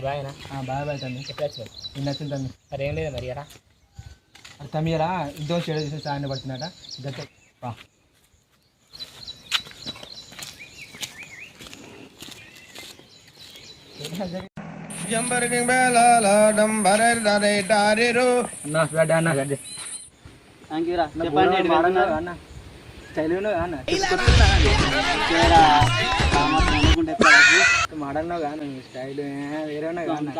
అంత బాగానా బాగా బాగా తమ్మి ఎప్పుడు వచ్చినావు నిన్న వచ్చింది తమ్మి మరి ఏం లేదు మరి ఎలా అది తమ్మియరా ఇద్దరు చెడు చేసి సాయన పడుతున్నాడ? గత వా అన్న స్ప్రెడ్ అన్న. థ్యాంక్ యూ రా. చెప్పండి? అన్న అన్న. చెప్పు? మోడల్ కానీ స్టైల్ వేరే ఉన్నాయి కానీ.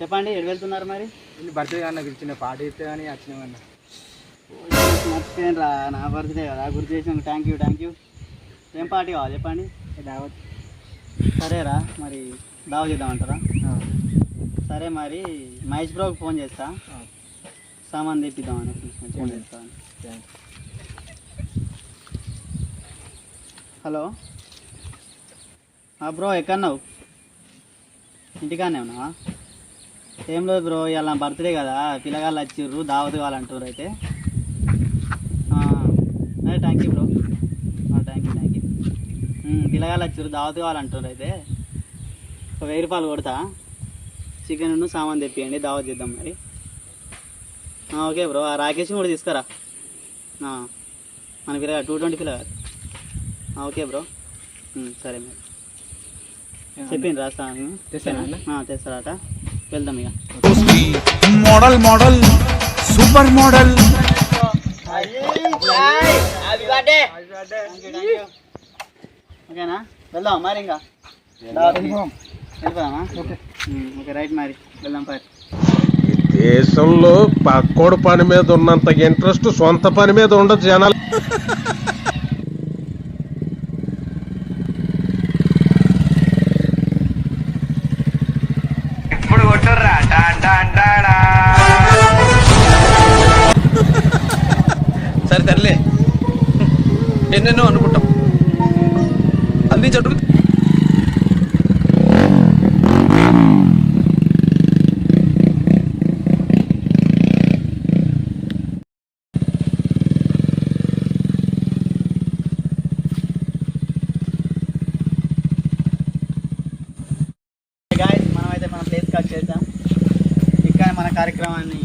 చెప్పండి ఎటు వెళ్తున్నారు మరి? బర్త్డే కానీ నాకు ఇచ్చిన పార్టీ ఇస్తే కానీ వచ్చినావు అన్న. మర్చిపోయాను రా నా బర్త్డే కదా గుర్తు చేసిన థ్యాంక్ యూ థ్యాంక్ యూ ఏం పార్టీ కావాలి చెప్పండి. దావత్. సరేరా మరి దావ చేద్దామంటారా సరే మరి మహేష్ బ్రోకి ఫోన్ చేస్తా. సామాన్ తెప్పిద్దామని ఫోన్ చేస్తాను హలో? బ్రో ఎక్కడన్నావు? ఇంటికానే ఉన్నావా? ఏం లేదు బ్రో ఇలా బర్త్డే కదా పిల్లగాళ్ళు వచ్చిర్రు దావత్ కావాలంటారు అయితే. అదే thank you bro thank you thank you పిల్లగాళ్ళు వచ్చిర్రు దావత్ కావాలంటారు అయితే. ఒక వెయ్యి రూపాయలు కొడతా. చికెన్ సామాన్ తెప్పియండి దావత్ చేద్దాం మరి. ఓకే బ్రో ఆ రాకేష్ కూడా తీసుకురా. మన పిల్లగా టూ ట్వంటీ పిల్లగా ఓకే బ్రో సరే మరి. చెప్పింది రాస్తాను తెస్తారట. వెళ్దాం ఇక. Model model super model. ఓకేనా? వెళ్దాం మరి ఇంకా? వెళ్దామా ఓకే. రైట్ మరి. వెళ్దాం పరి దేశంలో పక్కోడు పని మీద ఉన్నంత ఇంట్రెస్ట్ సొంత పని మీద ఉండదు జనాలు. సరే తరలే ఎన్నెన్నో అనుకుంటాం అందించట్టు గాయస్ మనం అయితే మన ప్లేస్కి వచ్చేద్దాం ఇక్కడ మన కార్యక్రమాన్ని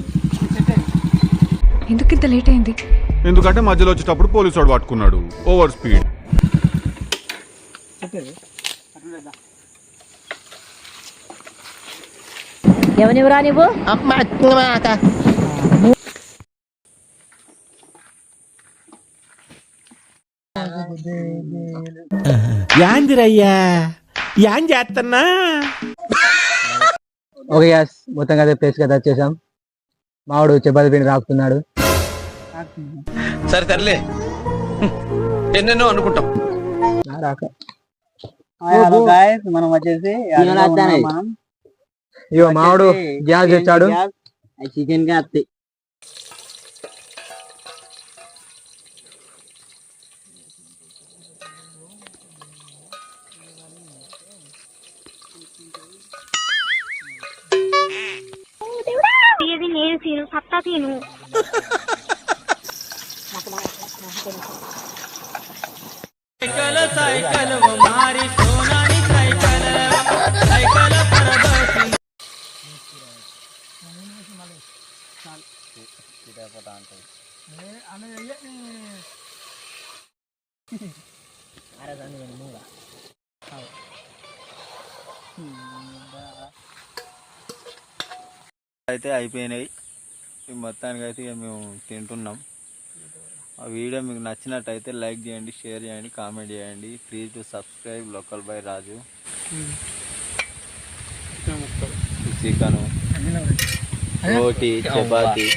ఎందుకు ఇంత లేట్ అయింది? ఎందుకంటే మధ్యలో వచ్చేటప్పుడు పోలీసు వాడు పట్టుకున్నాడు. ఓవర్ స్పీడ్ ఎవనివరా నువ్వు యాందిరయ్యా యాన్ చేస్తున్నా ఓకే గ్యాస్ మొత్తంగా అయితే ప్లేస్ కదా వచ్చేసాం మావాడు చపాతి పిండి రాకుతున్నాడు సరే తరలే ఎన్నెన్నో అనుకుంటాం. రాక. మనం వచ్చేసి ఇగో మావాడు గ్యాస్ తెచ్చాడు. చికెన్ అత్తి. තියෙදි නේද සීනු සත්තා තිනු සයිකල සයිකලව මාරි සෝනානි සයිකල සයිකල පරබසි අර දන්නේ මූලා. හරි. అయితే అయిపోయినాయి. ఈ మొత్తానికి అయితే ఇక మేము తింటున్నాం. ఆ వీడియో మీకు నచ్చినట్టయితే లైక్ చేయండి షేర్ చేయండి కామెంట్ చేయండి. Please to subscribe local by Raju. Chicken roti chapati.